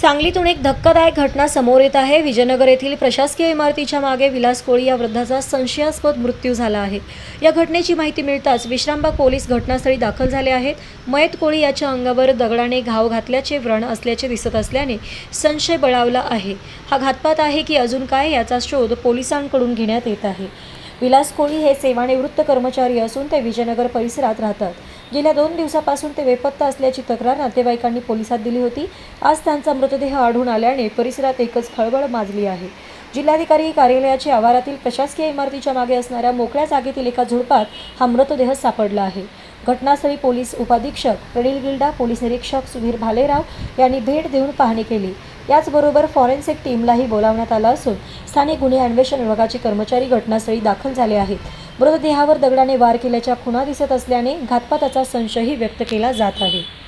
सांगलीतून एक धक्कादायक घटना समोर येत आहे. विजयनगर येथील प्रशासकीय इमारतीच्या मागे विलास कोळी या वृद्धाचा संशयास्पद मृत्यू झाला आहे. या घटनेची माहिती मिळताच विश्रामबाग पोलीस घटनास्थळी दाखल झाले आहेत. मयत कोळी याच्या अंगावर दगडाने घाव घातल्याचे व्रण असल्याचे दिसत असल्याने संशय बळावला आहे. हा घातपात आहे की अजून काय याचा शोध पोलिसांकडून घेण्यात येत आहे. विलास कोळी हे सेवानिवृत्त कर्मचारी असून ते विजयनगर परिसरात राहतात. गेल्या दोन दिवसापासून ते बेपत्ता असल्याची तक्रार नातेवाईकांनी पोलिसात दिली होती. आज त्यांचा मृतदेह आढळून आल्याने परिसरात एकच खळबळ माजली आहे. जिल्हाधिकारी कार्यालयाच्या आवारातील प्रशासकीय इमारतीच्या मागे असणाऱ्या मोकळ्या जागेतील एका झुडपात हा मृतदेह सापडला आहे. घटनास्थळी पोलीस उपाधीक्षक प्रणील गिल्डा पोलीस निरीक्षक सुधीर भालेराव यांनी भेट देऊन पाहणी केली. याचबरोबर फॉरेन्सिक टीमलाही बोलावण्यात आलं असून स्थानिक गुन्हे अन्वेषण विभागाचे कर्मचारी घटनास्थळी दाखल झाले आहेत. मृतदेहावर दगडाने वार केल्याच्या खुणा दिसत असल्याने घातपाताचा संशयही व्यक्त केला जात आहे.